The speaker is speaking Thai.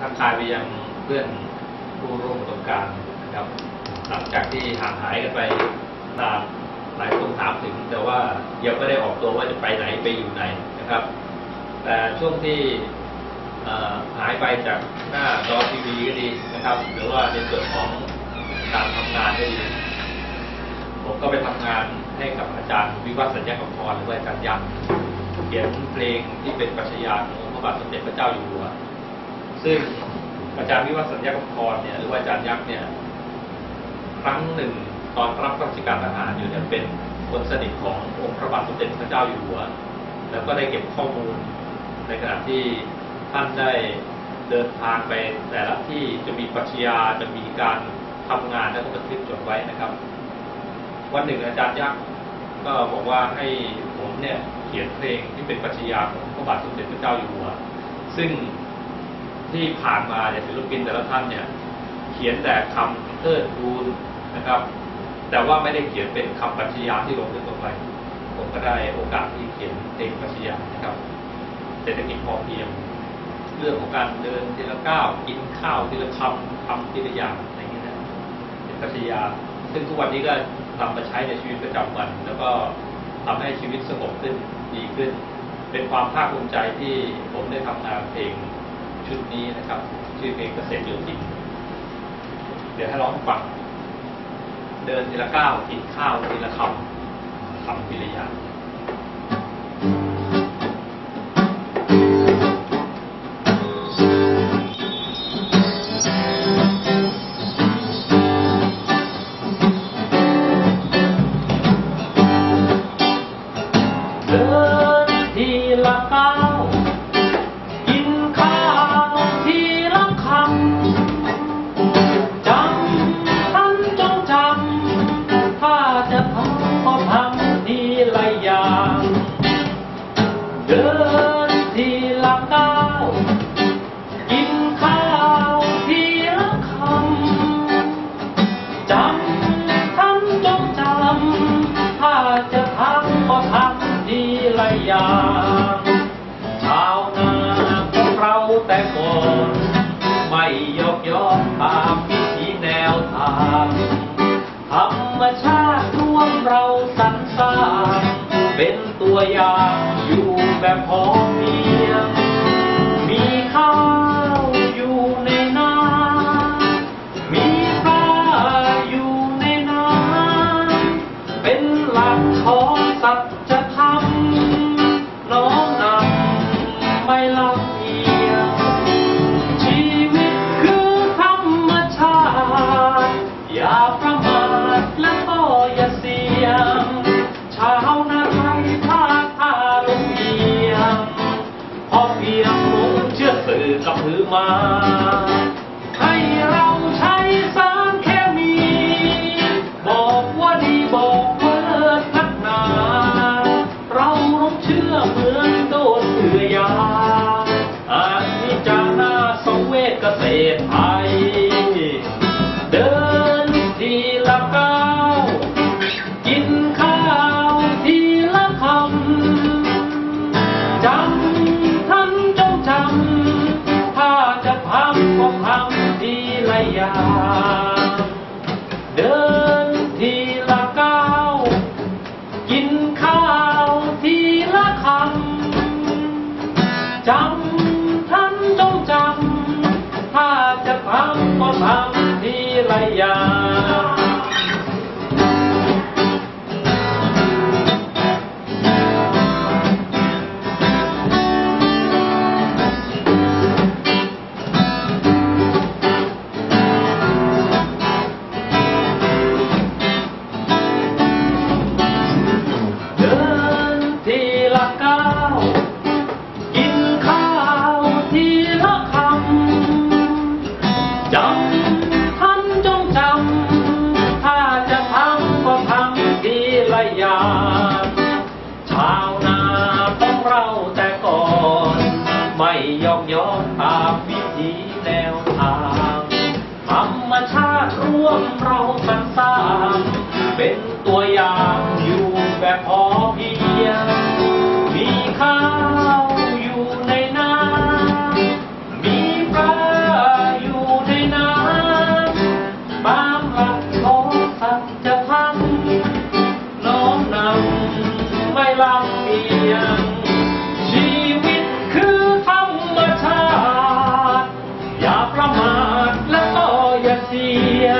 ทักทายไปยังเพื่อนผู้ร่วมอุดมการณ์นะครับ หลังจากที่ห่างหายกันไปนานหลายคนถามถึง แต่ว่ายังไม่ได้ออกตัวว่าจะไปไหนไปอยู่ไหนนะครับ แต่ช่วงที่หายไปจากหน้าจอทีวีก็ดีนะครับ หรือว่าในส่วนของการทำงานก็ดี ผมก็ไปทำงานให้กับอาจารย์วิวัฒน์สัญญากรหรือว่าอาจารย์ยันเขียนเพลงที่เป็นปรัชญาของพระบาทสมเด็จพระเจ้าอยู่หัว ซึ่งอาจารย์วิวัฒน์สัญญากรเนี่ยหรือว่าอาจารย์ยักษ์เนี่ยครั้งหนึ่งตอนรับราชการทหารอยู่เนี่ยเป็นคนสนิทขององค์พระบาทสมเด็จพระเจ้าอยู่หัว แล้วก็ได้เก็บข้อมูล ในขณะที่ท่านได้เดินทางไปแต่ละที่จะมีปรัชญาจะมีการทำงานแล้วก็บันทึกจดไว้นะครับ วันหนึ่งอาจารย์ยักษ์ก็บอกว่าให้ผมเนี่ยเขียนเพลงที่เป็นปรัชญาของพระบาทสมเด็จพระเจ้าอยู่หัว ซึ่ง ที่ผ่านมาเนี่ยศิลปินแต่ละท่านเนี่ยเขียนแต่คำเทิดทูนนะครับ แต่ว่าไม่ได้เขียนเป็นคำปรัชญาที่ลงลึกลงไปผมก็ได้โอกาสที่เขียนเพลงปรัชญานะครับเศรษฐกิจพอเพียงเรื่องของการเดินทีละก้าวกินข้าวทีละคำทำทีละอย่างอะไรอย่างเงี้ยนะเป็นปรัชญาซึ่งทุกวันนี้ก็นำมาใช้ในชีวิตประจำวัน แล้วก็ทำให้ชีวิตสงบขึ้นดีขึ้น เป็นความภาคภูมิใจที่ผมได้ทำงานเพลง ชุดนี้นะครับ ชื่อเพลงเกษตรโยธินเดี๋ยวให้ร้องฟังเดินทีละก้าวกินข้าวทีละคำทำทีละอย่าง เป็นตัวอย่างอยู่แบบพอ Ah. เราแต่ก่อน ไม่ยอมย้อนตามวิธีแนวทางธรรมชาติร่วมเราสรรสร้างเป็นตัวอย่างอยู่แบบพอเพียงมีข้าวอยู่ในน้ำมีปลาอยู่ในน้ำตามหลักของสัจธรรม see.